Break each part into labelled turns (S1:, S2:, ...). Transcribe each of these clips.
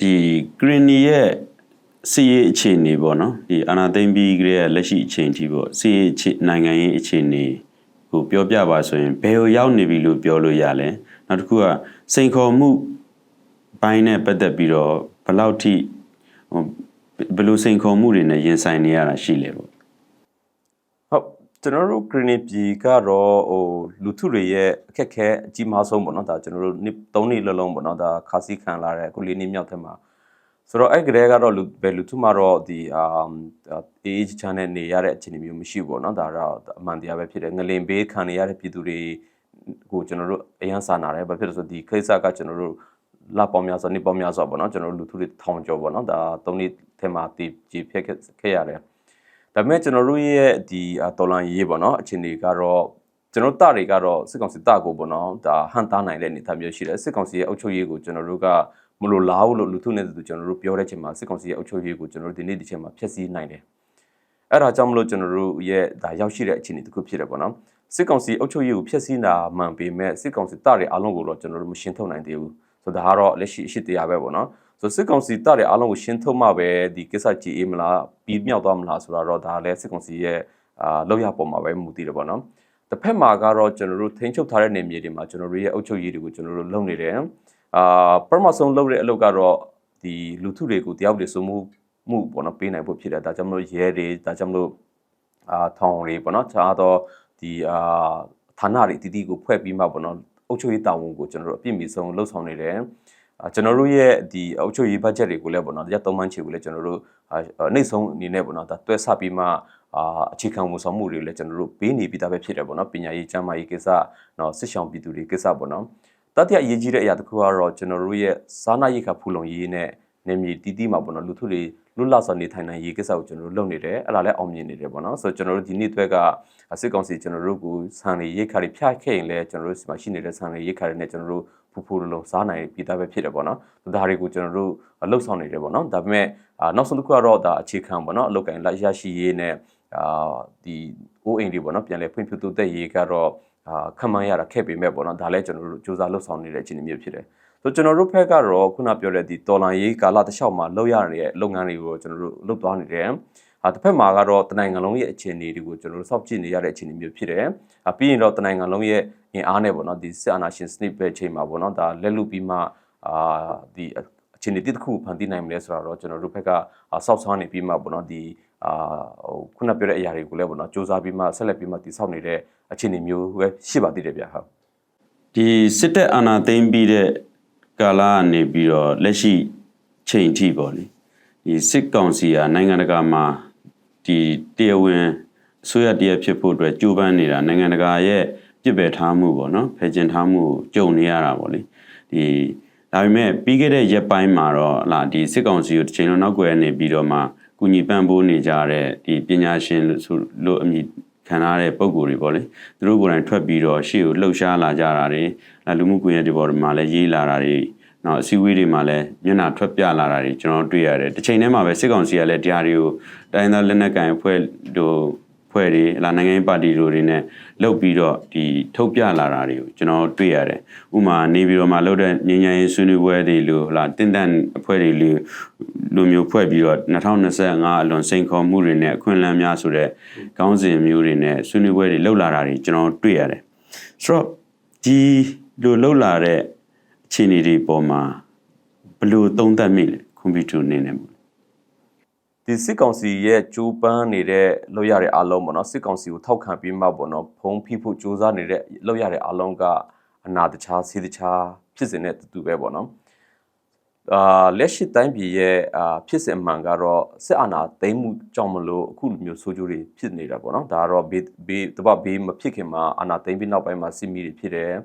S1: ဒီဂရနီရဲ့စီရေးအခြေအနေပေါ့နော်ဒီအာနာသိမ့်ပြီးကြရဲ့လက်ရှိအခြေအနေထိပေါ့စီရေးအခြေနိုင်ငံရေးအခြေအနေကိုပြောပြပါဆိုရင်ဘယ်ကိုရောက်နေပြီလို့ပြောလို့ရလဲနောက်တစ်ခုကစိန်ခေါ်မှုဘိုင်းနဲ့ပတ်သက်ပြီးတော့ဘယ်လောက်ထိဟိုဘယ်လိုစိန်ခေါ်မှုတွေနဲ့ရင်ဆိုင်နေရတာရှိလဲပေါ့
S2: ဟုတ် ကျွန်တော်တို့ green ပြည်ကတော့ဟိုလူထုတွေရဲ့အခက်အခဲအကြီးမားဆုံးပေါ့နော်ဒါကျွန်တော်တို့နှစ်၃နှစ်လုံးလုံးပေါ့နော်ဒါခါစီခံလာတဲ့အခုလေးနှစ်မြောက်ထဲမှာဆိုတော့အဲ့ကလေးကတော့လူဘယ်လူထုမှာတော့ဒီအာ age channel နေရတဲ့အခြေအနေမျိုးမရှိဘူးပေါ့နော်ဒါတော့အမှန်တရားပဲဖြစ်တယ်ငလင်ဘေးခံနေရတဲ့ပြည်သူတွေကိုကျွန်တော်တို့အရန်စာနာတယ်ဘာဖြစ်လို့ဆိုဒီခိစ္စကကျွန်တော်တို့လာပေါင်းများစွာနှစ်ပေါင်းများစွာပေါ့နော်ကျွန်တော်တို့လူထုတွေထောင်ကျော်ပေါ့နော်ဒါ၃နှစ်ထဲမှာတည်ကြည်ဖြစ်ခဲ့ရတယ် ဒါပေမဲ့ကျွန်တော်တို့ရဲ့ဒီတော်လန်ရေးပေါ့နော်အခြေအနေကတော့ကျွန်တော်တတွေကတော့စစ်ကောင်စီတကိုပေါ့နော်ဒါဟန်တာနိုင်တဲ့အနေအထားမျိုးရှိတယ်စစ်ကောင်စီရဲ့အုပ်ချုပ်ရေးကိုကျွန်တော်တို့ကမလို့လားဘူးလို့လူထုနဲ့တူကျွန်တော်တို့ပြောတဲ့ချိန်မှာစစ်ကောင်စီရဲ့အုပ်ချုပ်ရေးကိုကျွန်တော်တို့ဒီနေ့ဒီချိန်မှာဖျက်ဆီးနိုင်တယ်အဲ့ဒါကြောင့်မလို့ကျွန်တော်တို့ရဲ့ဒါရောက်ရှိတဲ့အခြေအနေတစ်ခုဖြစ်တယ်ပေါ့နော်စစ်ကောင်စီအုပ်ချုပ်ရေးကိုဖျက်ဆီးတာမှန်ပေမဲ့စစ်ကောင်စီတတွေအားလုံးကိုတော့ကျွန်တော်တို့မရှင်းထုတ်နိုင်သေးဘူးဆိုတော့ဒါကတော့လက်ရှိအရှိတရားပဲပေါ့နော် ဆိုစစ်ကောင်စီတပ်တွေအားလုံးကိုရှင်းထုတ်မှပဲဒီကိစ္စကြည်အေးမလားပြီးမြောက်သွားမလားဆိုတာတော့ဒါလည်းစစ်ကောင်စီရဲ့အာလောက်ရပုံမှာပဲမူတည်တယ်ပေါ့နော်တစ်ဖက်မှာကတော့ကျွန်တော်တို့ထိန်းချုပ်ထားတဲ့နေမြေတွေမှာကျွန်တော်တို့ရဲ့အုပ်ချုပ်ရေးတွေကိုကျွန်တော်တို့လုပ်နေတယ်အာပထမဆုံးလုပ်တဲ့အလုပ်ကတော့ဒီလူထုတွေကိုတယောက်တွေစုမှုမှုပေါ့နော်ပေးနိုင်ဖို့ဖြစ်တယ်ဒါကြောင့်မလို့ရဲတွေဒါကြောင့်မလို့အာထောင်တွေပေါ့နော်ခြားတော့ဒီအာဌာနတွေတည်တည်ကိုဖွဲ့ပြီးမှပေါ့နော်အုပ်ချုပ်ရေးတာဝန်ကိုကျွန်တော်တို့အပြည့်အစုံလှုပ်ဆောင်နေတယ်အာ ကျွန်တော်တို့ရဲ့ဒီအုပ်ချုပ်ရေးဘတ်ဂျက်တွေကိုလည်းပေါ့နော်ရက်သုံးမှန်းချေကိုလည်းကျွန်တော်တို့နှိမ့်ဆုံးအနေနဲ့ပေါ့နော်ဒါတွဲဆပြီးမှအာအခြေခံဝန်ဆောင်မှုတွေလည်းကျွန်တော်တို့ပေးနေပြီးသားပဲဖြစ်တယ်ပေါ့နော်ပညာရေးကျန်းမာရေးကိစ္စနော်စစ်ဆောင်ပြည်သူတွေကိစ္စပေါ့နော်တတိယအရေးကြီးတဲ့အရာတစ်ခုကတော့ကျွန်တော်တို့ရဲ့စားနပ်ရိက္ခာဖူလုံရေးနဲ့နေမြေတီးတီးမှာပေါ့နော်လူထုတွေလွတ်လပ်စွာနေထိုင်နိုင်ရေးကိစ္စကိုကျွန်တော်တို့လုပ်နေတယ်အဲ့ဒါလည်းအောင်မြင်နေတယ်ပေါ့နော်ဆိုတော့ကျွန်တော်တို့ဒီနေ့အတွက်ကစစ်ကောင်စီကျွန်တော်တို့ကိုဆန်တွေရိတ်ခါတွေဖျက်ခဲ့ရင်လည်းကျွန်တော်တို့ဒီမှာရှိနေတဲ့ဆန်တွေရိတ်ခါတွေနဲ့ကျွန်တော်တို့ ဖူဖူလုံးစားနိုင်ပြီးသားပဲဖြစ်တယ်ပေါ့နော်ဒါတွေကိုကျွန်တော်တို့လှုပ်ဆောင်နေတယ်ပေါ့နော်ဒါပေမဲ့နောက်ဆုံးတစ်ခုကတော့ဒါအခြေခံပေါ့နော်အလုပ်ကိုင်လက်ရရှိရေးနဲ့အာဒီအိုးအိမ်တွေပေါ့နော်ပြန်လဲဖွင့်ဖြိုးတိုးတက်ရေးကတော့အာခံမှန်းရတာခဲ့ပေမဲ့ပေါ့နော်ဒါလည်းကျွန်တော်တို့စူးစမ်းလှုပ်ဆောင်နေတဲ့အခြေအနေမျိုးဖြစ်တယ်ဆိုကျွန်တော်တို့ဖက်ကတော့ခုနပြောတဲ့ဒီတော်လန်ရေးကာလတစ်လျှောက်မှာလုပ်ရတဲ့လုပ်ငန်းတွေကိုကျွန်တော်တို့လုပ်သွားနေတယ်။အဲ တစ်ဖက်မှာကတော့တနိုင်ငံလုံးရဲ့အခြေအနေတွေကိုကျွန်တော်တို့စောင့်ကြည့်နေရတဲ့အခြေအနေမျိုးဖြစ်တယ်။အပြီးရင်တော့တနိုင်ငံလုံးရဲ့အင်အားနဲ့ပေါ့နော်ဒီစစ်အာဏာရှင်စနစ်ပဲချိန်မှာပေါ့နော်ဒါလက်လူပြီးမှအာဒီအခြေအနေတစ်ခုဖန်တီးနိုင်မလဲဆိုတော့ကျွန်တော်တို့ဘက်ကစောက်ဆောင်းနေပြီးမှပေါ့နော်ဒီအာဟိုခုနပြောတဲ့အရာတွေကိုလည်းပေါ့နော်စူးစမ်းပြီးမှဆက်လက်ပြီးမှတည်ဆောက်နေတဲ့အခြေအနေမျိုးပဲရှိပါသေးတယ်ဗျဟုတ်
S1: ဒီစစ်တပ်အာဏာသိမ်းပြီးတဲ့ကာလကနေပြီးတော့လက်ရှိချိန်ထိပေါ့လေဒီစစ်ကောင်စီကနိုင်ငံတကာမှာ ဒီတရားဝင်အစိုးရတရားဖြစ်ဖို့အတွက်ကြိုးပမ်းနေတာနိုင်ငံတကာရဲ့ပြစ်ပယ်ထားမှုပေါ့နော်ဖယ်ကျင်ထားမှုကိုကြုံနေရတာပေါ့လေဒီဒါပေမဲ့ပြီးခဲ့တဲ့ရက်ပိုင်းမှာတော့လာဒီစစ်ကောင်စီကိုတစ်ချိန်လုံးနောက်ွယ်နေပြီးတော့မှကုညီပံ့ပိုးနေကြတဲ့ဒီပညာရှင်လို့လို့အမည်ခံထားတဲ့ပုံကိုယ်တွေပေါ့လေသူတို့ကိုယ်တိုင်ထွက်ပြီးတော့ရှေ့ကိုလှုပ်ရှားလာကြတာတွေလူမှုကွန်ရက်တွေပေါ်မှာလည်းရေးလာတာတွေ နောက်အစည်းအဝေးတွေမှာလည်းမျက်နှာထွက်ပြလာတာတွေကျွန်တော်တွေ့ရတယ်တစ်ချိန်တည်းမှာပဲစစ်ကောင်စီကလည်းတရားတွေကိုတိုင်းသားလက်နက်ကိုင်အဖွဲ့တို့ဖွဲ့တွေလာနိုင်ငံရေးပါတီတို့တွေနဲ့လှုပ်ပြီးတော့ဒီထုတ်ပြလာတာတွေကိုကျွန်တော်တွေ့ရတယ်။ဥမာနေပြီးတော့မှလှုပ်တဲ့ငញ្ញရင်ဆွေးနွေးပွဲတွေလို့ဟလာတင့်တန်အဖွဲ့တွေလို့လူမျိုးဖွဲ့ပြီးတော့2025အလွန်စိန်ခေါ်မှုတွေနဲ့အခွင့်အလမ်းများဆိုတဲ့ခေါင်းစဉ်မျိုးတွေနဲ့ဆွေးနွေးပွဲတွေလှုပ်လာတာတွေကျွန်တော်တွေ့ရတယ်။ဆိုတော့ဒီလိုလှုပ်လာတဲ့အ ခြေအနေတွေပေါ်မှာဘယ်လိုသုံးသပ်မိလဲကွန်ပျူတာနေနဲ့ပေါ့
S2: ဒီစစ်ကောင်စီရဲ့ကြိုးပမ်းနေတဲ့လောက်ရတဲ့အားလုံးပေါ့နော်စစ်ကောင်စီကိုထောက်ခံပြီးမှပေါ့နော်ဖုံးဖိဖို့ကြိုးစားနေတဲ့လောက်ရတဲ့အားလုံးကအနာတခြားဆေးတခြားဖြစ်စဉ်နဲ့တူတူပဲပေါ့နော်အာလက်ရှိတိုင်းပြည်ရဲ့အာဖြစ်စဉ်အမှန်ကတော့စစ်အာဏာသိမ်းမှုကြောင့်မလို့အခုလိုမျိုးဆိုးကျိုးတွေဖြစ်နေတာပေါ့နော်ဒါကတော့ဘေးဘေးတပတ်ဘေးမဖြစ်ခင်မှာအာဏာသိမ်းပြီးနောက်ပိုင်းမှာစစ်မီတွေဖြစ်တယ်အာ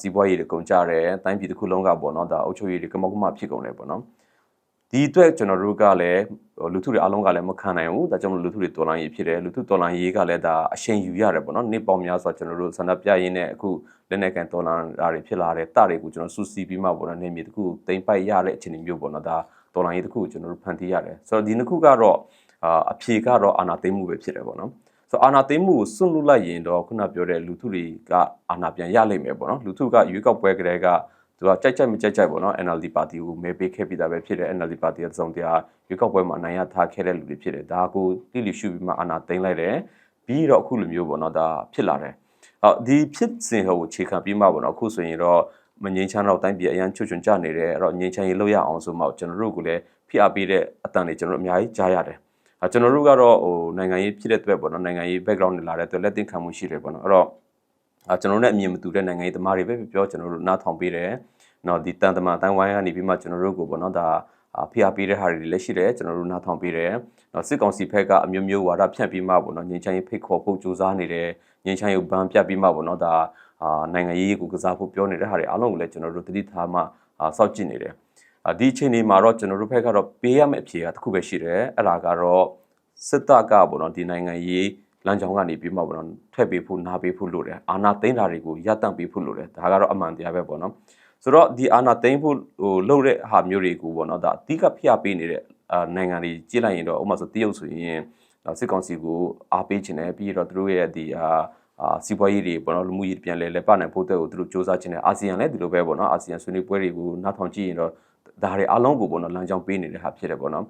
S2: စီးပွားရေးတွေကုန်ကြတယ်တိုင်းပြည်တစ်ခုလုံးကပေါ့နော်ဒါအုပ်ချုပ်ရေးတွေကမောက်ကမဖြစ်ကုန်တယ်ပေါ့နော်ဒီအတွက်ကျွန်တော်တို့ကလည်းလူထုတွေအားလုံးကလည်းမခံနိုင်ဘူးဒါကြောင့်မလို့လူထုတွေတော်လိုင်းရေးဖြစ်တယ်လူထုတော်လိုင်းရေးကလည်းဒါအရှိန်ယူရတယ်ပေါ့နော်နေ့ပေါင်းများစွာကျွန်တော်တို့ဆန္ဒပြရင်းနဲ့အခုလက်နက်ကန်တော်လိုင်းအားတွေဖြစ်လာတယ်တတွေကိုကျွန်တော်စူးစီးပြီးမှပေါ့နော်နေမြေတစ်ခုတိမ်ပိုက်ရတဲ့အခြေအနေမျိုးပေါ့နော်ဒါတော်လိုင်းရေးတစ်ခုကိုကျွန်တော်တို့ဖန်တီးရတယ်ဆိုတော့ဒီနှစ်ခုကတော့အာအဖြေကတော့အာနာသိမ်းမှုပဲဖြစ်တယ်ပေါ့နော် ဆိုအာနာသိမ်းမှုကိုစွန့်လွတ်လိုက်ရင်တော့ခုနပြောတဲ့လူထုတွေကအာနာပြန်ရလိမ့်မယ်ပေါ့နော်လူထုကရွေးကောက်ပွဲကလေးကသူကကြိုက်ကြိုက်မကြိုက်ကြိုက်ပေါ့နော် NLD ပါတီကိုမဲပေးခဲ့ပြီးသားပဲဖြစ်တယ် NLD ပါတီရဲ့သုံးတရားရွေးကောက်ပွဲမှာအနိုင်ရထားခဲ့တဲ့လူတွေဖြစ်တယ်ဒါကိုတိတိရှုပြီးမှအာဏာသိမ်းလိုက်တယ်ပြီးတော့အခုလိုမျိုးပေါ့နော်ဒါဖြစ်လာတယ်အော်ဒီဖြစ်စဉ်ဟိုအခြေခံပြီးမှပေါ့နော်အခုဆိုရင်တော့မငင်းချမ်းတော့တိုင်းပြည်အရန်ချွတ်ချွန်ကြနေတယ်အဲ့တော့ငင်းချမ်းရေးလောက်ရအောင်ဆိုမှကျွန်တော်တို့ကလည်းဖိအားပေးတဲ့အတန်တွေကျွန်တော်တို့အများကြီးကြားရတယ်အဲ ကျွန်တော်တို့ကတော့ဟိုနိုင်ငံရေးဖြစ်တဲ့အတွက်ပေါ့နော်နိုင်ငံရေး background တွေလာတဲ့အတွက်လက်သင့်ခံမှုရှိတယ်ပေါ့နော်အဲ့တော့အဲကျွန်တော်တို့နဲ့အမြင်မတူတဲ့နိုင်ငံရေးသမားတွေပဲပြောကျွန်တော်တို့နားထောင်ပေးတယ်နော်ဒီတန်တမာအတိုင်းဝိုင်းကနေပြီးမှကျွန်တော်တို့ကိုပေါ့နော်ဒါဖိအားပေးတဲ့ဟာတွေလည်းရှိတယ်ကျွန်တော်တို့နားထောင်ပေးတယ်နော်စစ်ကောင်စီဘက်ကအမျိုးမျိုးဝါဒဖြန့်ပြီးမှပေါ့နော်ငင်းချမ်းရေးဖိတ်ခေါ်ဖို့ကြိုးစားနေတယ်ငင်းချမ်းရေးဘန်းပြတ်ပြီးမှပေါ့နော်ဒါအာနိုင်ငံရေးကိုကစားဖို့ပြောနေတဲ့ဟာတွေအားလုံးကိုလည်းကျွန်တော်တို့တတိထားမှအာစောင့်ကြည့်နေတယ်အာ ဒီအချိန်ဒီမှာတော့ကျွန်တော်တို့ဘက်ကတော့ပေးရမယ့်အဖြေကတစ်ခုပဲရှိတယ်အဲ့ဒါကတော့စစ်တပ်ကပေါ့နော်ဒီနိုင်ငံရေးလမ်းကြောင်းကနေပြီးမှပေါ့နော်ထွက်ပေးဖို့နားပေးဖို့လိုတယ်အာဏာသိမ်းတာတွေကိုရပ်တန့်ပေးဖို့လိုတယ်ဒါကတော့အမှန်တရားပဲပေါ့နော်ဆိုတော့ဒီအာဏာသိမ်းဖို့ဟိုလုပ်တဲ့ဟာမျိုးတွေကိုပေါ့နော်ဒါအဓိကဖျက်ပေးနေတဲ့အာနိုင်ငံတွေကြည့်လိုက်ရင်တော့ဥပမာဆိုတရုတ်ဆိုရင်စစ်ကောင်စီကိုအားပေးခြင်းနဲ့ပြီးတော့သူတို့ရဲ့ဒီအာ အာစီးပွားရေးတွေပေါ့နော်လူမှုရေးပြန်လဲလဲပနိုင်ဖို့တဲ့ကိုသူတို့စ조사ခြင်းနဲ့အာဆီယံလည်းဒီလိုပဲပေါ့နော်အာဆီယံဆွေးနွေးပွဲတွေကိုနောက်ထောင်ကြည့်ရင်တော့ဒါတွေအားလုံးကိုပေါ့နော်လမ်းကြောင်းပေးနေတဲ့ဟာဖြစ်တယ်ပေါ့နော်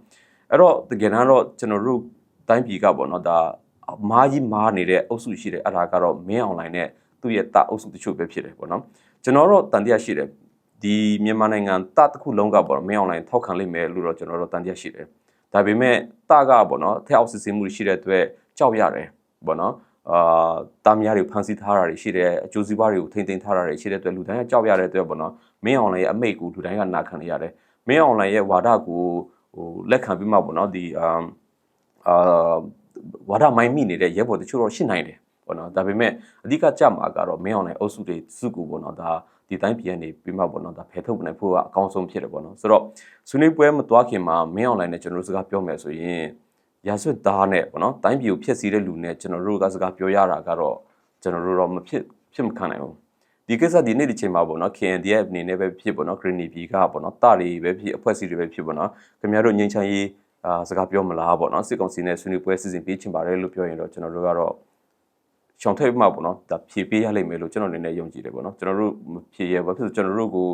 S2: အဲ့တော့တကယ်တမ်းတော့ကျွန်တော်တို့တိုင်းပြည်ကပေါ့နော်ဒါမားကြီးမားနေတဲ့အုပ်စုရှိတယ်အဲ့ဒါကတော့မင်းအွန်လိုင်းနဲ့သူ့ရဲ့တာအုပ်စုတချို့ပဲဖြစ်တယ်ပေါ့နော်ကျွန်တော်တို့တန်တရားရှိတယ်ဒီမြန်မာနိုင်ငံတတစ်ခုလုံးကပေါ့နော်မင်းအွန်လိုင်းထောက်ခံလိမ့်မယ်လို့တော့ကျွန်တော်တို့တန်တရားရှိတယ်ဒါပေမဲ့တကပေါ့နော်ထက်အောက်စစ်ဆေးမှုရှိတဲ့အတွက်ကြောက်ရတယ်ပေါ့နော် အာတာမယားတွေဖန်ဆီးထားတာတွေရှိတယ်အကျိုးစီးပွားတွေကိုထိမ့်သိမ်းထားတာတွေရှိတဲ့အတွက်လူတိုင်းကကြောက်ရတဲ့အတွက်ပေါ့နော်မင်းအောင်လိုင်းရဲ့အမိတ်ကိုလူတိုင်းကနာခံနေရတယ်မင်းအောင်လိုင်းရဲ့ဝါဒကိုဟိုလက်ခံပြီးမှပေါ့နော်ဒီအာအာဝါဒမိုင်းမိနေတဲ့ရဲဘော်တချို့တော့ရှိနိုင်တယ်ပေါ့နော်ဒါပေမဲ့အဓိကကြမှာကတော့မင်းအောင်လိုင်းအုပ်စုတွေစုကူပေါ့နော်ဒါဒီတိုင်းပြည်ကနေပြီးမှပေါ့နော်ဒါဖယ်ထုတ်နိုင်ဖို့ကအကောင်းဆုံးဖြစ်တယ်ပေါ့နော်ဆိုတော့ဆွေးနွေးပွဲမသွားခင်မှာမင်းအောင်လိုင်းနဲ့ကျွန်တော်တို့စကားပြောမယ်ဆိုရင် ရာဆွတ်သားနဲ့ပေါ့နော်တိုင်းပြည်ကိုဖျက်ဆီးတဲ့လူနဲ့ကျွန်တော်တို့ကစကားပြောရတာကတော့ကျွန်တော်တို့တော့မဖြစ်ဖြစ်မခံနိုင်ဘူးဒီကိစ္စဒီနေ့ဒီချိန်မှာပေါ့နော် KNDF အနေနဲ့ပဲဖြစ်ပေါ့နော် Green Navy ကပေါ့နော်တာတွေပဲဖြစ်အဖွဲ့အစည်းတွေပဲဖြစ်ပေါ့နော်ခင်ဗျားတို့ငြိမ်းချမ်းရေးအာစကားပြောမလားပေါ့နော်စစ်ကောင်စီနဲ့ဆွေးနွေးပွဲစီစဉ်ပေးချင်ပါတယ်လို့ပြောရင်တော့ကျွန်တော်တို့ကတော့ရှောင်ထိပ်မှပေါ့နော်ဒါဖြေပေးရလိမ့်မယ်လို့ကျွန်တော်အနေနဲ့ယုံကြည်တယ်ပေါ့နော်ကျွန်တော်တို့ဖြေရဘာဖြစ်လို့ကျွန်တော်တို့ကို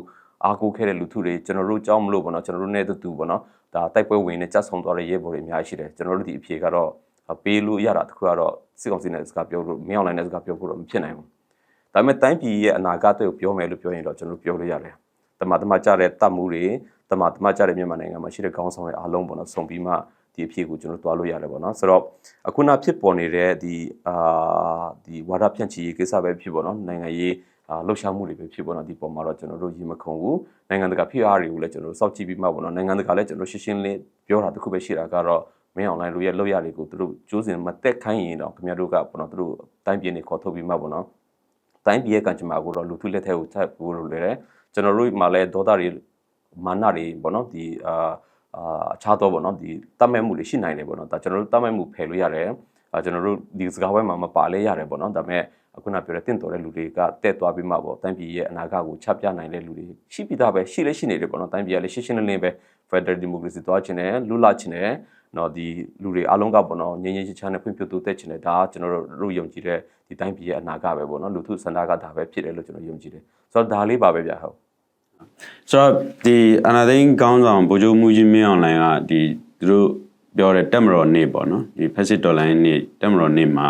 S2: အားကိုးခဲ့တဲ့လူထုတွေကျွန်တော်တို့ကြောင်းမလို့ပေါ့နော်ကျွန်တော်တို့နဲ့တူပေါ့နော် ဒါတိုက်ပွဲဝင်နေကြဆုံသွားတဲ့ရဲဘော်တွေအများကြီးရှိတယ်ကျွန်တော်တို့ဒီအဖြေကတော့ပေးလို့ရတာတခုကတော့စစ်ကောင်စီနဲ့စကားပြောလို့မင်းအောင်လိုင်းနဲ့စကားပြောဖို့တော့မဖြစ်နိုင်ဘူးဒါပေမဲ့တိုင်းပြည်ရဲ့အနာဂတ်တွေကိုပြောမယ်လို့ပြောရင်တော့ကျွန်တော်ပြောလို့ရတယ်တမတမကြတဲ့တတ်မှုတွေတမတမကြတဲ့မြန်မာနိုင်ငံမှာရှိတဲ့ခေါင်းဆောင်တွေအားလုံးပေါ့နော်စုံပြီးမှဒီအဖြစ်ကိုကျွန်တော်တွားလို့ရတယ်ပေါ့နော်ဆိုတော့အခုနဖြစ်ပေါ်နေတဲ့ဒီအာဒီဝါဒဖြန့်ချီရေးကိစ္စပဲဖြစ်ပေါ့နော်နိုင်ငံရေးအာ လှုပ်ရှားမှုတွေပဲဖြစ်ပေါ့နော်ဒီပုံမှာတော့ကျွန်တော်တို့ရေမခုံဘူးနိုင်ငံတကာဖိအားတွေကိုလည်းကျွန်တော်တို့စောင့်ကြည့်ပြီးမှပေါ့နော်နိုင်ငံတကာလည်းကျွန်တော်ရှင်းရှင်းလင်းပြောတာတခုပဲရှိတာကတော့မင်းအွန်လိုင်းလိုရဲ့လောက်ရတွေကိုသူတို့ကျိုးစင်မတက်ခိုင်းရင်တော့ခင်ဗျားတို့ကပေါ့နော်သူတို့တိုင်းပြည်နေခေါ်ထုတ်ပြီးမှပေါ့နော်တိုင်းပြည်ရဲ့ကံကြမ္မာကိုတော့လူထုလက်ထက်ကိုချက်ပို့လို့လေတယ်ကျွန်တော်တို့မှလည်းဒေါသတွေမာနတွေပေါ့နော်ဒီအာအာအခြားသောပေါ့နော်ဒီတတ်မဲ့မှုတွေရှိနိုင်တယ်ပေါ့နော်ဒါကျွန်တော်တို့တတ်မဲ့မှုဖယ်လို့ရတယ်အာကျွန်တော်တို့ဒီစကားဝဲမှာမပါလဲရတယ်ပေါ့နော်ဒါပေမဲ့ အခုနပြောတဲ့တင့်တော်တဲ့လူတွေကတက်သွားပြီးမှပေါ့တိုင်းပြည်ရဲ့အနာဂတ်ကိုချပြနိုင်တဲ့လူတွေရှိပြီးသားပဲရှိလဲရှိနေတယ်ပေါ့နော်တိုင်းပြည်ကလည်းရှင်းရှင်းလင်းလင်းပဲ Federal Democracy သွားချင်တယ်လူလာချင်တယ်နော်ဒီလူတွေအားလုံးကပေါ့နော်ငြိမ်းငြိမ်းချမ်းချမ်းနဲ့ဖွံ့ဖြိုးတိုးတက်ချင်တယ်ဒါကကျွန်တော်တို့ယုံကြည်တဲ့ဒီတိုင်းပြည်ရဲ့အနာဂတ်ပဲပေါ့နော်လူထုစန္ဒကဒါပဲဖြစ်တယ်လို့ကျွန်တော်ယုံကြည်တယ်ဆိုတော့ဒါလေးပါပဲဗျဟုတ်
S1: ဆိုတော့ဒီအနာသိန်းကောင်းဆောင်ဗိုလ်ချုပ်မှုကြီးမင်းအောင်လိုင်းကဒီသူတို့ပြောတဲ့တက်မတော်နေ့ပေါ့နော်ဒီဖက်စစ်တော်လိုင်းနေ့တက်မတော်နေ့မှာ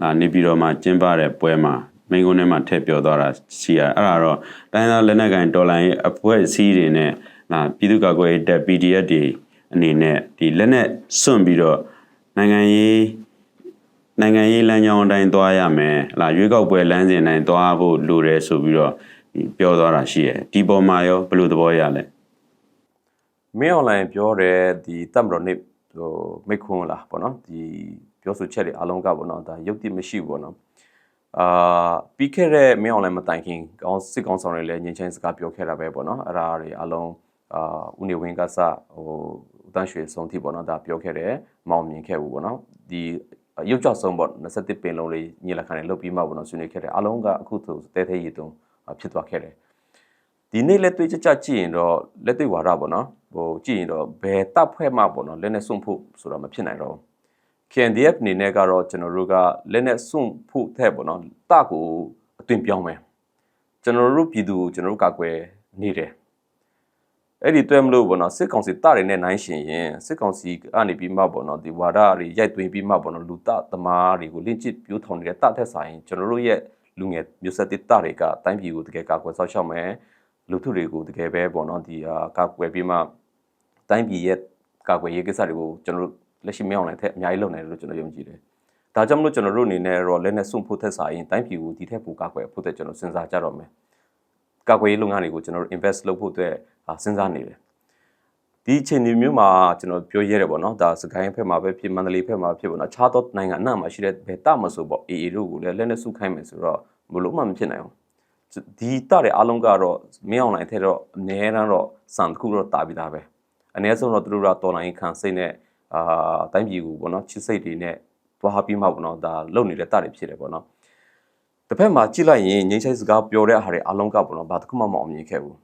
S1: လာနေပြီးတော့မှကျင်းပတဲ့ပွဲမှာမိန်ကုန်းထဲမှာထည့်ပြောသွားတာရှိရအဲ့ဒါတော့တိုင်းသားလက်နက်ကိုင်တော်လိုင်းရဲ့အဖွဲ့အစည်းတွေနဲ့လာပြည်သူ့ကာကွယ်ရေးတပ် PDF တွေအနေနဲ့ဒီလက်နက်စွန့်ပြီးတော့နိုင်ငံရေးနိုင်ငံရေးလမ်းကြောင်းအတိုင်းသွားရမယ်လာရွေးကောက်ပွဲလမ်းစဉ်တိုင်းသွားဖို့လိုတယ်ဆိုပြီးတော့ပြောသွားတာရှိတယ်ဒီပေါ်မှာရောဘယ်လိုသဘောရလဲ
S2: မင်းအွန်လိုင်းပြောတဲ့ဒီတက်မတော်နေ့ဟိုမိတ်ခွန်းလားပေါ့နော်ဒီ ပြောဆိုချက်တွေအားလုံးကပေါ့နော်ဒါရုပ်တည်မရှိဘူးပေါ့နော်အာပြီးခဲ့တဲ့မင်းအွန်လိုင်းမတိုင်ခင်ကောင်းစစ်ကောင်းဆောင်တွေလည်းငင်းချင်းစကားပြောခဲ့တာပဲပေါ့နော်အဲ့ဒါတွေအားလုံးအာဦးနေဝင်းကစဟိုဦးတန်းရွှေဆုံးထိပေါ့နော်ဒါပြောခဲ့တယ်မောင်မြင်ခဲ့ဘူးပေါ့နော်ဒီရုပ်ကြောက်ဆုံးပေါ့21ပင်လုံးလေးညီလက်ခံနဲ့လုတ်ပြီးမှပေါ့နော်ဆွေးနွေးခဲ့တယ်အားလုံးကအခုသူတဲသေးရည်တုံးဖြစ်သွားခဲ့တယ်ဒီနေ့လက်တွေ့ကြကြကြည့်ရင်တော့လက်တွေ့ဝါဒပေါ့နော်ဟိုကြည့်ရင်တော့ဘယ်တပ်ဖွဲ့မှပေါ့နော်လက်နဲ့စွန့်ဖို့ဆိုတော့မဖြစ်နိုင်တော့ KNDF အနေနဲ့ကတော့ကျွန်တော်တို့ကလက်နဲ့စွန့်ဖို့ထက်ပေါ့နော်တကိုအသွင်ပြောင်းမယ်ကျွန်တော်တို့ပြည်သူကိုကျွန်တော်တို့ကာကွယ်နေတယ်အဲ့ဒီတွဲမလို့ပေါ့နော်စစ်ကောင်စီတတွေနဲ့နိုင်ရှင်ရင်စစ်ကောင်စီကနေပြီးမှပေါ့နော်ဒီဝါဒတွေရိုက်သွင်းပြီးမှပေါ့နော်လူတသမားတွေကိုလင့်ကျစ်ပြိုးထောင်နေတဲ့တထက်ဆိုင်ကျွန်တော်တို့ရဲ့လူငယ်မျိုးဆက်တစ်တတွေကတိုင်းပြည်ကိုတကယ်ကာကွယ်ဆောက်ရှောက်မယ်လူထုတွေကိုတကယ်ပဲပေါ့နော်ဒီအာကာကွယ်ပြီးမှတိုင်းပြည်ရဲ့ကာကွယ်ရေးကိစ္စတွေကိုကျွန်တော်တို့ လက်ရှိမအောင်နိုင်တဲ့အများကြီးလုပ်နိုင်တယ်လို့ကျွန်တော်ယုံကြည်တယ်ဒါကြောင့်မလို့ကျွန်တော်တို့အနေနဲ့တော့လက်နဲ့စွန့်ဖို့ထက်ဆိုင်တိုင်းပြည်ကိုဒီထက်ပိုကာကွယ်ဖို့တဲ့ကျွန်တော်စဉ်းစားကြတော့မယ်ကာကွယ်ရေးလုပ်ငန်းတွေကိုကျွန်တော်တို့ invest လုပ်ဖို့အတွက်စဉ်းစားနေတယ်ဒီအချိန်ဒီမျိုးမှာကျွန်တော်ပြောရဲတယ်ပေါ့နော်ဒါစကိုင်းဖက်မှာပဲဖြစ်မန္တလေးဖက်မှာဖြစ်ပေါ့နော်အခြားသောနိုင်ငံအနှံ့မှာရှိတဲ့ဘယ်တမဆိုပေါ့ AA တို့ကိုလည်းလက်နဲ့စုခိုင်းမယ်ဆိုတော့ဘလို့မှမဖြစ်နိုင်ဘူးဒီတတဲ့အားလုံးကတော့မင်းအောင်နိုင်တဲ့တော့အနည်းတန်းတော့စံတစ်ခုတော့တာပြီးသားပဲအနည်းဆုံးတော့သူတို့ကတော်လိုင်းခံစိတ်နဲ့ အာတိုင်းပြည်ကိုပေါ့နော်ချစ်စိတ်တွေနဲ့သွားပြီးမှပေါ့နော်ဒါလုံနေတဲ့တတွေဖြစ်တယ်ပေါ့နော်တစ်ဖက်မှာကြည့်လိုက်ရင်ငိမ့်ချိုင်းစကားပြောတဲ့အားတွေအားလုံးကပေါ့နော်ဘာတစ်ခုမှမအောင်မြင်ခဲ့ဘူး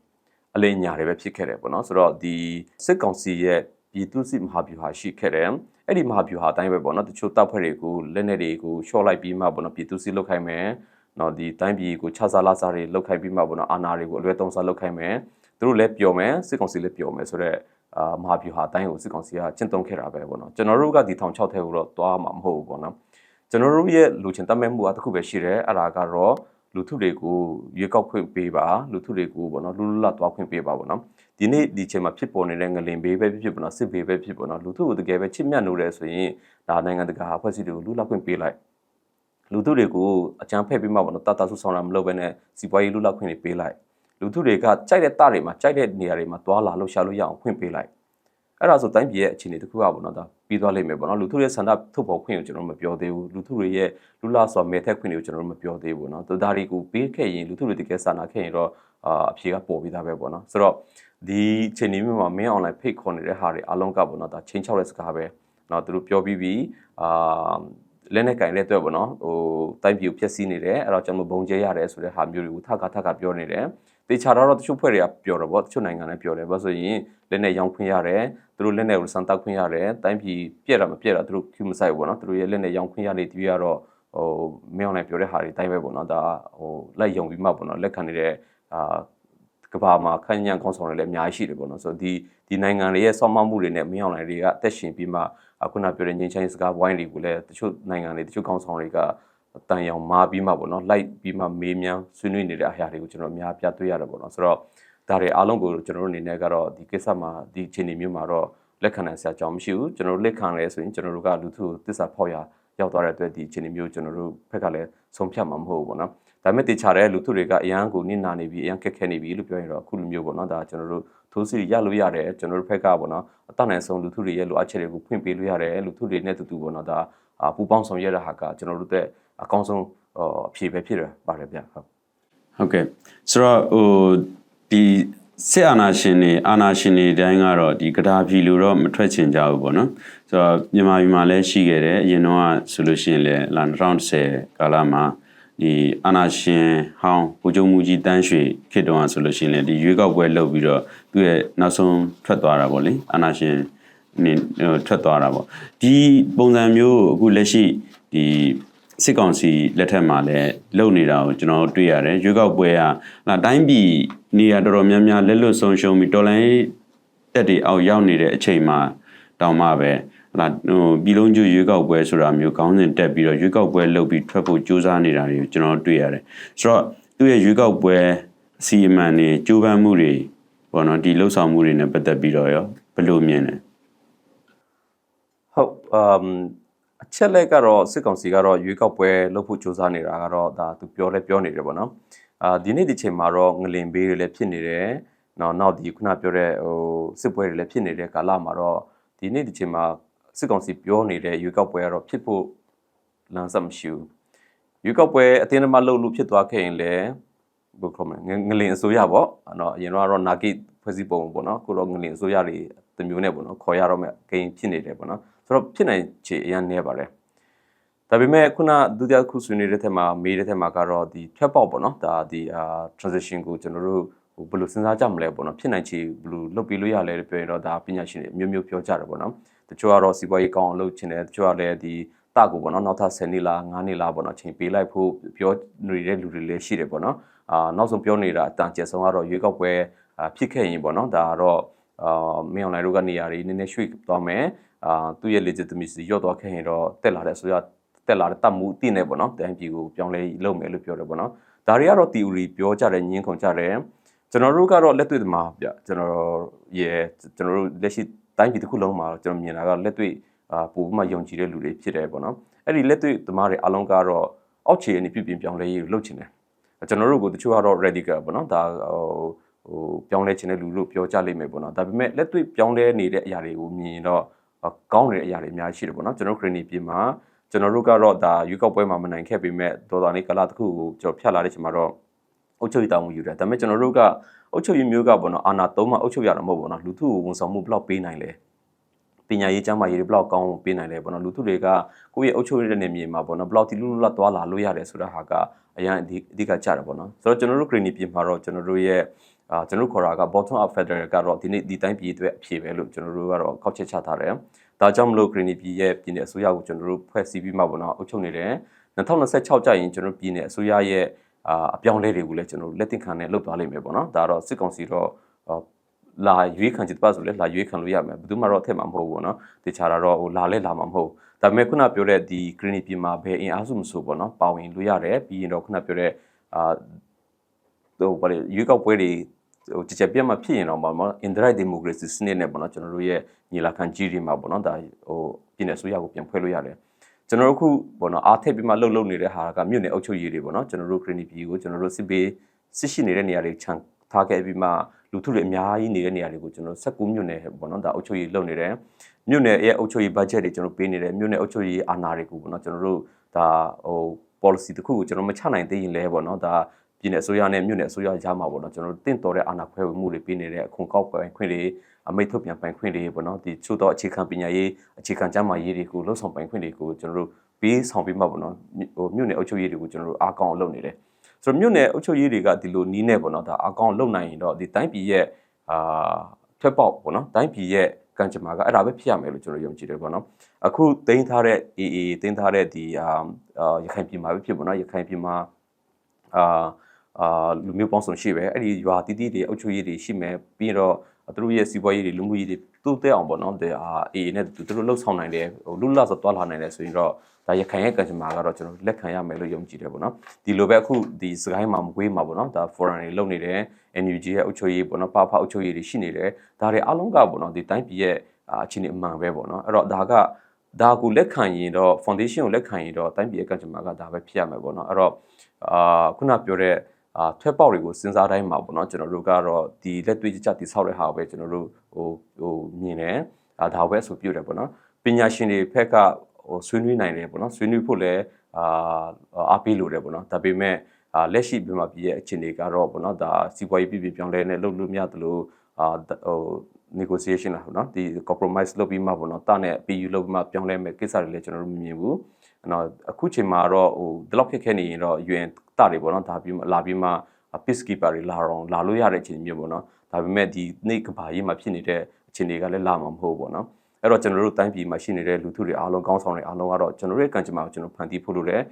S2: အလေးညာတွေပဲဖြစ်ခဲ့တယ်ပေါ့နော်ဆိုတော့ဒီစစ်ကောင်စီရဲ့ပြည်သူစစ်မဟာဗျူဟာရှိခဲ့တယ်အဲ့ဒီမဟာဗျူဟာအတိုင်းပဲပေါ့နော်တချို့တပ်ဖွဲ့တွေကိုလက်နက်တွေကိုရှော့လိုက်ပြီးမှပေါ့နော်ပြည်သူစစ်လုတ်ခိုင်းမယ်နော်ဒီတိုင်းပြည်ကိုခြားစားလာစားတွေလုတ်ခိုင်းပြီးမှပေါ့နော်အာဏာတွေကိုအလွဲသုံးစားလုတ်ခိုင်းမယ်သူတို့လည်းပျော်မယ်စစ်ကောင်စီလည်းပျော်မယ်ဆိုတော့ အာမဟာဗျူဟာအတိုင်းကိုစစ်ကောင်စီကကျင့်သုံးခဲ့တာပဲပေါ့နော်ကျွန်တော်တို့ကဒီထောင်6ထဲကိုတော့သွားမှာမဟုတ်ဘူးပေါ့နော်ကျွန်တော်တို့ရဲ့လူချင်းတတ်မဲ့မှုအတစ်ခုပဲရှိတယ်အဲ့ဒါကတော့လူထုတွေကိုရွေးကောက်ခွင့်ပေးပါလူထုတွေကိုပေါ့နော်လူလူလတ်သွားခွင့်ပေးပါပေါ့နော်ဒီနေ့ဒီချိန်မှာဖြစ်ပေါ်နေတဲ့ငလင်ဘေးပဲဖြစ်ဖြစ်ပေါ့နော်စစ်ဘေးပဲဖြစ်ပေါ့နော်လူထုကိုတကယ်ပဲချစ်မြတ်နိုးတယ်ဆိုရင်ဒါနိုင်ငံတကာအဖွဲ့အစည်းတွေကိုလူလတ်ခွင့်ပေးလိုက်လူထုတွေကိုအကြမ်းဖက်ပြီးမှပေါ့နော်တတ်တဆူဆောင်တာမလုပ်ဘဲနဲ့စီပွားရေးလူလတ်ခွင့်တွေပေးလိုက် လူထုတွေကကြိုက်တဲ့တတွေမှာကြိုက်တဲ့နေရာတွေမှာသွားလာလှုပ်ရှားလို့ရအောင်ဖွင့်ပေးလိုက်အဲ့ဒါဆိုတိုင်းပြည်ရဲ့အခြေအနေတစ်ခုကပေါ့နော်ဒါပြီးသွားလိမ့်မယ်ပေါ့နော်လူထုရဲ့ဆန္ဒထုတ်ဖော်ခွင့်ကိုကျွန်တော်တို့မပြောသေးဘူးလူထုတွေရဲ့လူလာစွာမဲထက်ခွင့်တွေကိုကျွန်တော်တို့မပြောသေးဘူးနော်ဒါတွေကိုပေးခဲ့ရင်လူထုတွေတကယ်ဆန္ဒခဲ့ရင်တော့အာအဖြေကပေါ်ပြီးသားပဲပေါ့နော်ဆိုတော့ဒီချိန်ဒီမျိုးမှာမင်း online ဖိတ်ခေါ်နေတဲ့ဟာတွေအလုံးကပေါ့နော်ဒါချင်းချောက်တဲ့စကားပဲနော်သူတို့ပြောပြီးပြီးအာလက်နဲ့ကင်လက်အတွက်ပေါ့နော်ဟိုတိုင်းပြည်ကိုဖျက်ဆီးနေတယ်အဲ့တော့ကျွန်တော်ဘုံကျဲရတယ်ဆိုတဲ့ဟာမျိုးတွေကိုထပ်ခါထပ်ခါပြောနေတယ် တေချာတော့တချို့ဖွဲ့တွေကပြောတော့ဗောတချို့နိုင်ငံလည်းပြောတယ်ဘာလို့ဆိုရင်လက်နဲ့ရောင်းခွင့်ရတယ်သူတို့လက်နဲ့ကိုစံတောက်ခွင့်ရတယ်တိုင်းပြည်ပြက်တာမပြက်တာသူတို့ကျူးမဆိုင်ဘူးဗောနော်သူတို့ရဲ့လက်နဲ့ရောင်းခွင့်ရနေတပြီးကတော့ဟိုမင်းအောင်လည်းပြောတဲ့ဟာတွေတိုင်းပဲဗောနော်ဒါဟိုလက်ယုံပြီးမှဗောနော်လက်ခံနေတဲ့အာကဘာမှာခန့်ညံကောင်းဆောင်တွေလည်းအများကြီးရှိတယ်ပေါ့နော်ဆိုတော့ဒီဒီနိုင်ငံတွေရဲ့ဆောင်းမမှုတွေနဲ့မင်းအောင်လှိုင်တွေကအသက်ရှင်ပြီးမှအခုနပြောတဲ့ငင်းချိုင်းစကားဝိုင်းတွေကိုလည်းတချို့နိုင်ငံတွေတချို့ကောင်းဆောင်တွေက တန်ရောင်မာပြီးမှပေါ့နော်လိုက်ပြီးမှမေးမြန်းဆွေးနွေးနေတဲ့အရာတွေကိုကျွန်တော်အများပြတွေ့ရတယ်ပေါ့နော်ဆိုတော့ဒါတွေအားလုံးကိုကျွန်တော်တို့အနေနဲ့ကတော့ဒီကိစ္စမှာဒီအခြေအနေမျိုးမှာတော့လက်ခံနိုင်စရာအကြောင်းမရှိဘူးကျွန်တော်တို့လက်ခံရဲဆိုရင်ကျွန်တော်တို့ကလူထုသစ္စာဖောက်ရရောက်သွားတဲ့အတွက်ဒီအခြေအနေမျိုးကျွန်တော်တို့ဘက်ကလည်းဆုံးဖြတ်မှာမဟုတ်ဘူးပေါ့နော်ဒါပေမဲ့တေချာတဲ့လူထုတွေကအရန်ကိုနစ်နာနေပြီအရန်ခက်ခဲနေပြီလို့ပြောရင်တော့အခုလိုမျိုးပေါ့နော်ဒါကျွန်တော်တို့ထိုးစီရလို့ရတယ်ကျွန်တော်တို့ဘက်ကပေါ့နော်အတတ်နိုင်ဆုံးလူထုတွေရဲ့လိုအပ်ချက်တွေကိုဖွင့်ပေးလို့ရတယ်လူထုတွေနဲ့တူတူပေါ့နော်ဒါပူပေါင်းဆောင်ရွက်တဲ့ဟာကကျွန်တော်တို့တဲ့ အကောင်းဆုံးအဖြေပဲဖြစ်ရပါတယ်ဗျဟုတ်
S1: ဟုတ်ကဲ့ဆိုတော့ဟိုဒီစစ်အာဏာရှင်တွေအာဏာရှင်တွေတိုင်းကတော့ဒီကဒါဖီလိုတော့မထွက်ချင်ကြဘူးပေါ့နော်ဆိုတော့မြန်မာပြည်မှာလည်းရှိခဲ့တယ်အရင်တော့ဆိုလို့ရှိရင်လည်းလာ2010ကာလမှာဒီအာနာရှင်ဟောင်းဘူဂျုံမူကြီးတန်းရွှေခေတ္တကဆိုလို့ရှိရင်လည်းဒီရွေးကောက်ပွဲလုပ်ပြီးတော့သူ့ရဲ့နောက်ဆုံးထွက်သွားတာပေါ့လေအာနာရှင်နေထွက်သွားတာပေါ့ဒီပုံစံမျိုးအခုလက်ရှိဒီ စစ်ကောင်စီလက်ထက်မှာလည်းလုပ်နေတာကိုကျွန်တော်တို့တွေ့ရတယ်ရွေးကောက်ပွဲကလာတိုင်းပြည်နေရာတော်တော်များများလက်လွတ်ဆုံးရှုံးပြီးတော်လိုင်းတက်တွေအောက်ရောက်နေတဲ့အချိန်မှာတောင်မှပဲလာဟိုပြည်လုံးကျွရွေးကောက်ပွဲဆိုတာမျိုးခေါင်းစဉ်တက်ပြီးတော့ရွေးကောက်ပွဲလုပ်ပြီးထွက်ဖို့ကြိုးစားနေတာတွေကိုကျွန်တော်တွေ့ရတယ်ဆိုတော့သူ့ရဲ့ရွေးကောက်ပွဲအစီအမံတွေကြိုးပမ်းမှုတွေပေါ့နော်ဒီလှုပ်ဆောင်မှုတွေနဲ့ပတ်သက်ပြီးတော့ရောဘယ်လိုမြင်လဲ
S2: ဟုတ်အမ် အချက်လက်ကတော့စစ်ကောင်စီကတော့ရွေးကောက်ပွဲလုပ်ဖို့ကြိုးစားနေတာကတော့ဒါသူပြောလဲပြောနေတယ်ပေါ့နော်အာဒီနေ့ဒီချိန်မှာတော့ငလင်ဘေးတွေလည်းဖြစ်နေတယ်နောက်နောက်ဒီခုနပြောတဲ့ဟိုစစ်ပွဲတွေလည်းဖြစ်နေတဲ့ကာလမှာတော့ဒီနေ့ဒီချိန်မှာစစ်ကောင်စီပြောနေတဲ့ရွေးကောက်ပွဲကတော့ဖြစ်ဖို့လမ်းစမရှိဘူးရွေးကောက်ပွဲအတင်းအမလုပ်လို့ဖြစ်သွားခဲ့ရင်လည်းဘယ်လိုခေါ်မလဲငငလင်အစိုးရပေါ့အဲ့တော့အရင်တော့နာဂိဖွဲ့စည်းပုံပေါ့နော်ခုတော့ငလင်အစိုးရတွေတမျိုးနဲ့ပေါ့နော်ခေါ်ရတော့မဲ့ဂိမ်းဖြစ်နေတယ်ပေါ့နော် ဆိုတော့ဖြစ်နိုင်ခြေအရင်နေပါတယ်ဒါပေမဲ့ခုနဒုတိယခုဆွေးနွေးတဲ့ထက်မှာမေးတဲ့ထက်မှာကတော့ဒီဖြတ်ပေါက်ပေါ့နော်ဒါဒီအာ transition ကိုကျွန်တော်တို့ဟိုဘယ်လိုစဉ်းစားကြမလဲပေါ့နော်ဖြစ်နိုင်ခြေဘယ်လိုလုပ်ပြီးလို့ရလဲပြောရင်တော့ဒါပညာရှင်တွေအမျိုးမျိုးပြောကြတယ်ပေါ့နော်တချို့ကတော့စီးပွားရေးကောင်းအောင်လုပ်ချင်တယ်တချို့ကလည်းဒီတကိုပေါ့နော်နောက်ထပ်10နှစ်လား9နှစ်လားပေါ့နော်ချိန်ပေးလိုက်ဖို့ပြောနေတဲ့လူတွေလည်းရှိတယ်ပေါ့နော်အာနောက်ဆုံးပြောနေတာအတန်ကျက်ဆုံးကတော့ရွေးကောက်ပွဲအာဖြစ်ခဲ့ရင်ပေါ့နော်ဒါကတော့အာမင်းအွန်လိုင်းတို့ကနေရာတွေနည်းနည်းရွှေ့သွားမယ် အာသူ့ရဲ့ legitimacy ရော့သွားခဲ့ရင်တော့တက်လာတဲ့အစိုးရတက်လာတဲ့တတ်မှုအသိနေပေါ့နော်တိုင်းပြည်ကိုပြောင်းလဲလုပ်မယ်လို့ပြောတယ်ပေါ့နော်ဒါတွေကတော့ theory ပြောကြတယ်ညင်းခုန်ကြတယ်ကျွန်တော်တို့ကတော့လက်တွေ့သမားဗျကျွန်တော်ရဲ့ကျွန်တော်တို့လက်ရှိတိုင်းပြည်တစ်ခုလုံးမှာကျွန်တော်မြင်တာကလက်တွေ့အာပို့ပြီးမှယုံကြည်တဲ့လူတွေဖြစ်တယ်ပေါ့နော်အဲ့ဒီလက်တွေ့သမားတွေအလုံးကတော့အောက်ခြေအနေပြုပြင်ပြောင်းလဲရေးကိုလုပ်ချင်တယ်ကျွန်တော်တို့ကတချို့ကတော့ radical ပေါ့နော်ဒါဟိုဟိုပြောင်းလဲခြင်းတဲ့လူလို့ပြောကြလိမ့်မယ်ပေါ့နော်ဒါပေမဲ့လက်တွေ့ပြောင်းလဲနေတဲ့အရာတွေကိုမြင်ရင်တော့ ကောင်းနေတဲ့အရာတွေအများကြီးရှိတယ်ပေါ့နော်ကျွန်တော် green ပြည်မှာကျွန်တော်တို့ကတော့ဒါရွေးကောက်ပွဲမှာမနိုင်ခဲ့ပေမဲ့ဒေါ်လာနေကလာတစ်ခုကိုကျွန်တော်ဖြတ်လာတဲ့ချိန်မှာတော့အုပ်ချုပ်ရေးတောင်းမှုယူတယ်ဒါပေမဲ့ကျွန်တော်တို့ကအုပ်ချုပ်ရေးမျိုးကပေါ့နော်အာဏာသုံးမှအုပ်ချုပ်ရတာမဟုတ်ဘူးပေါ့နော်လူထုကိုဝန်ဆောင်မှုဘယ်လောက်ပေးနိုင်လဲပညာရေးကျမ်းမာရေးတွေဘယ်လောက်ကောင်းအောင်ပေးနိုင်လဲပေါ့နော်လူထုတွေကကိုယ့်ရဲ့အုပ်ချုပ်ရတဲ့နေမြေမှာပေါ့နော်ဘယ်လောက်ဒီလူလူလတ်သွားလာလို့ရတယ်ဆိုတာဟာကအရင်အဓိကကြတယ်ပေါ့နော်ဆိုတော့ကျွန်တော်တို့ green ပြင်မှာတော့ကျွန်တော်တို့ရဲ့ အာကျွန်တော်တို့ခေါ်တာက bottom up federal ကတော့ဒီနေ့ဒီတိုင်းပြည်အတွက်အဖြေပဲလို့ကျွန်တော်တို့ကတော့ကောက်ချက်ချထားတယ်ဒါကြောင့်မလို့ green ပြည်ရဲ့ပြည်နယ်အစိုးရကိုကျွန်တော်တို့ဖွဲ့စည်းပြီးမှပေါ့နော်အုပ်ချုပ်နေတယ်2026ကျရင်ကျွန်တော်ပြည်နယ်အစိုးရရဲ့အာအပြောင်းလဲတွေကိုလည်းကျွန်တော်တို့လက်သင့်ခံနဲ့လုပ်သွားလိမ့်မယ်ပေါ့နော်ဒါတော့စစ်ကောင်စီတော့လာရွေးခံချစ်ပါဆိုလဲလာရွေးခံလို့ရမယ်ဘယ်သူမှတော့ထည့်မှာမဟုတ်ဘူးပေါ့နော်တခြားတာတော့ဟိုလာလဲလာမှာမဟုတ်ဒါပေမဲ့ခုနပြောတဲ့ဒီ green ပြည်မှာဘယ်အင်အားစုမဆိုပေါ့နော်ပါဝင်လို့ရတယ်ပြီးရင်တော့ခုနပြောတဲ့အာဟိုဘာလဲရွေးကောက်ပွဲတွေ ဟိုကြကြပြတ်မှဖြစ်ရင်တော့ပေါ့နော် indirect democracy စနစ်နဲ့ပေါ့နော်ကျွန်တော်တို့ရဲ့ညီလာခံကြီးတွေမှာပေါ့နော်ဒါဟိုပြည်နယ်အစိုးရကိုပြန်ဖွဲ့လို့ရတယ်ကျွန်တော်တို့ခုပေါ့နော်အားထည့်ပြီးမှလှုပ်လှုပ်နေတဲ့ဟာကမြို့နယ်အုပ်ချုပ်ရေးတွေပေါ့နော်ကျွန်တော်တို့ green ပြည်ကိုကျွန်တော်တို့စစ်ပေးစစ်ရှိနေတဲ့နေရာတွေခြံထားခဲ့ပြီးမှလူထုတွေအများကြီးနေတဲ့နေရာတွေကိုကျွန်တော်16မြို့နယ်ပေါ့နော်ဒါအုပ်ချုပ်ရေးလုပ်နေတယ်မြို့နယ်ရဲ့အုပ်ချုပ်ရေး budget တွေကျွန်တော်ပေးနေတယ်မြို့နယ်အုပ်ချုပ်ရေးအာဏာတွေကိုပေါ့နော်ကျွန်တော်တို့ဒါဟို policy တစ်ခုကိုကျွန်တော်မချနိုင်သေးရင်လည်းပေါ့နော်ဒါ ပြည်နယ်အစိုးရနဲ့မြို့နယ်အစိုးရကြားမှာပေါ့နော်ကျွန်တော်တို့တင့်တော်တဲ့အာဏာခွဲဝေမှုတွေပေးနေတဲ့အခွန်ကောက်ပိုင်ခွင့်တွေအမိတ်ထုတ်ပြန်ပိုင်ခွင့်တွေပေါ့နော်ဒီချို့တော့အခြေခံပညာရေးအခြေခံကျန်းမာရေးတွေကိုလှုပ်ဆောင်ပိုင်ခွင့်တွေကိုကျွန်တော်တို့ပေးဆောင်ပြီးမှပေါ့နော်ဟိုမြို့နယ်အုပ်ချုပ်ရေးတွေကိုကျွန်တော်တို့အားကောင်းအောင်လုပ်နေတယ်ဆိုတော့မြို့နယ်အုပ်ချုပ်ရေးတွေကဒီလိုနီးနေပေါ့နော်ဒါအကောင့်လုံနိုင်ရင်တော့ဒီတိုင်းပြည်ရဲ့အာထွက်ပေါက်ပေါ့နော်တိုင်းပြည်ရဲ့ကံကြမ္မာကအဲ့ဒါပဲဖြစ်ရမယ်လို့ကျွန်တော်ယုံကြည်တယ်ပေါ့နော်အခုတင်ထားတဲ့ AA တင်ထားတဲ့ဒီအာအာရခိုင်ပြည်မှာပဲဖြစ်ပေါ့နော်ရခိုင်ပြည်မှာအာ အာလူမျိုးပေါင်းစုံရှိပဲအဲ့ဒီရွာတီးတီးတွေအုပ်ချုပ်ရေးတွေရှိမယ်ပြီးတော့သူတို့ရဲ့စီးပွားရေးတွေလူမှုရေးတွေတူတဲ့အောင်ပေါ့နော်ဒီအာ AA နဲ့သူတို့လှုပ်ဆောင်နိုင်တယ်ဟိုလူလဆိုသွားလာနိုင်တယ်ဆိုရင်တော့ဒါရခိုင်ရဲ့ကံကြမ္မာကတော့ကျွန်တော်လက်ခံရမယ်လို့ယုံကြည်တယ်ပေါ့နော်ဒီလိုပဲအခုဒီစကိုင်းမှာမကွေးမှာပေါ့နော်ဒါ foreign တွေလုပ်နေတယ် NUG ရဲ့အုပ်ချုပ်ရေးပေါ့နော်ပါဖအုပ်ချုပ်ရေးတွေရှိနေတယ်ဒါတွေအလုံးကပေါ့နော်ဒီတိုင်းပြည်ရဲ့အခြေအနေအမှန်ပဲပေါ့နော်အဲ့တော့ဒါကဒါကိုလက်ခံရင်တော့ foundation ကိုလက်ခံရင်တော့တိုင်းပြည်ရဲ့ကံကြမ္မာကဒါပဲဖြစ်ရမယ်ပေါ့နော်အဲ့တော့အာခုနပြောတဲ့ အာထွက်ပေါက်တွေကိုစဉ်းစားတိုင်းမှာပေါ့နော်ကျွန်တော်တို့ကတော့ဒီလက်တွေ့ကြကြတိဆောက်တဲ့ဟာကိုပဲကျွန်တော်တို့ဟိုဟိုမြင်တယ်ဒါဒါပဲဆိုပြတယ်ပေါ့နော်ပညာရှင်တွေဖက်ကဟိုဆွေးနွေးနိုင်တယ်ပေါ့နော်ဆွေးနွေးဖို့လည်းအာအားပေးလို့တယ်ပေါ့နော်ဒါပေမဲ့အာလက်ရှိမြန်မာပြည်ရဲ့အခြေအနေကတော့ပေါ့နော်ဒါစီးပွားရေးပြည်ပြည်ပြောင်းလဲနေလုပ်လို့မရသလိုအာဟို negotiation လားပေါ့နော်ဒီ compromise လုပ်ပြီးမှပေါ့နော်တာနဲ့ PU လုပ်ပြီးမှပြောင်းလဲမယ်ကိစ္စတွေလည်းကျွန်တော်တို့မမြင်ဘူး အဲ့တော့အခုချိန်မှာတော့ဟိုဒီလောက်ခက်ခဲနေရင်တော့ UN တာတွေပေါ့နော်ဒါပြီးမှလာပြီးမှ peacekeeper တွေလာတော့လာလို့ရတဲ့အခြေအနေမျိုးပေါ့နော်ဒါပေမဲ့ဒီနေ့ကဘာကြီးမှာဖြစ်နေတဲ့အခြေအနေကလည်းလာမှာမဟုတ်ဘူးပေါ့နော်အဲ့တော့ကျွန်တော်တို့တိုင်းပြည်မှာရှိနေတဲ့လူထုတွေအားလုံးကောင်းဆောင်တွေအားလုံးကတော့ကျွန်တော်တို့ရဲ့ကံကြမ္မာကိုကျွန်တော်ဖန်တီးဖို့လိုတယ်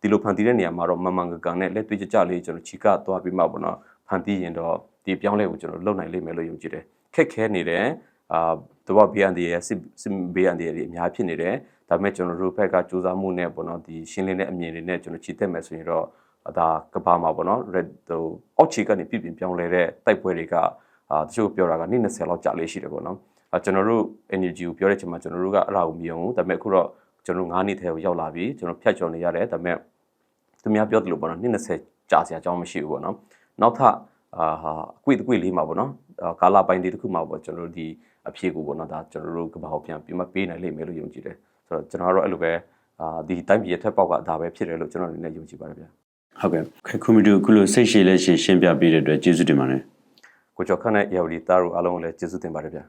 S2: ဒီလိုဖန်တီးတဲ့နေရာမှာတော့မမှန်ကန်ကန်နဲ့လက်တွေ့ကြကြလေးကျွန်တော်ချီကသွားပြီးမှပေါ့နော်ဖန်တီးရင်တော့ဒီပြောင်းလဲကိုကျွန်တော်လုပ်နိုင်လိမ့်မယ်လို့ယုံကြည်တယ်ခက်ခဲနေတယ်အာတော့ဘေးအန်ဒီရဲ့စစ်စစ်ဘေးအန်ဒီရဲ့အများဖြစ်နေတယ်ဒါပေမဲ့ကျွန်တော်တို့ဘက်ကစူးစမ်းမှုနဲ့ပေါ့နော်ဒီရှင်းလင်းတဲ့အမြင်တွေနဲ့ကျွန်တော်ချီတက်မယ်ဆိုရင်တော့ဒါကဘာမှာပေါ့နော် red ဟိုအောက်ခြေကနေပြပြင်ပြောင်းလဲတဲ့တိုက်ပွဲတွေကအာတချို့ပြောတာကနေ့20လောက်ကြာလေးရှိတယ်ပေါ့နော်အဲကျွန်တော်တို့ energy ကိုပြောတဲ့အချိန်မှာကျွန်တော်တို့ကအဲ့ဒါကိုမြင်အောင်ဒါပေမဲ့အခုတော့ကျွန်တော်9နှစ်ထဲကိုရောက်လာပြီကျွန်တော်ဖြတ်ကျော်နေရတယ်ဒါပေမဲ့သူများပြောသလိုပေါ့နော်နှစ်20ကြာစရာအကြောင်းမရှိဘူးပေါ့နော်နောက်ထပ်အာဟာအကွေ့တကွေ့လေးမှာပေါ့နော်အာကာလာပိုင်းလေးတစ်ခုမှာပေါ့ကျွန်တော်တို့ဒီအဖြေကိုပေါ့နော်ဒါကျွန်တော်တို့ကဘာကိုပြန်ပြီးမှပေးနိုင်လိမ့်မယ်လို့ယုံကြည်တယ် ဆိုတော့ကျွန်တော်ကတော့အဲ့လိုပဲအာဒီတိုင်းပြည်ရဲ့ထက်ပေါက်ကဒါပဲဖြစ်တယ်လို့ကျွန်တော်အနေနဲ့ယုံကြည်ပါတယ်ဗျာ
S1: ဟုတ်ကဲ့ခေခုမီတူအခုလိုစိတ်ရှည်လက်ရှည်ရှင်းပြပေးတဲ့အတွက်ကျေးဇူးတင်ပါတယ်
S2: ကိုကျော်ခန့်နဲ့ရေဝဒီသားတို့အားလုံးကိုလည်းကျေးဇူးတင်ပါတယ်ဗျာ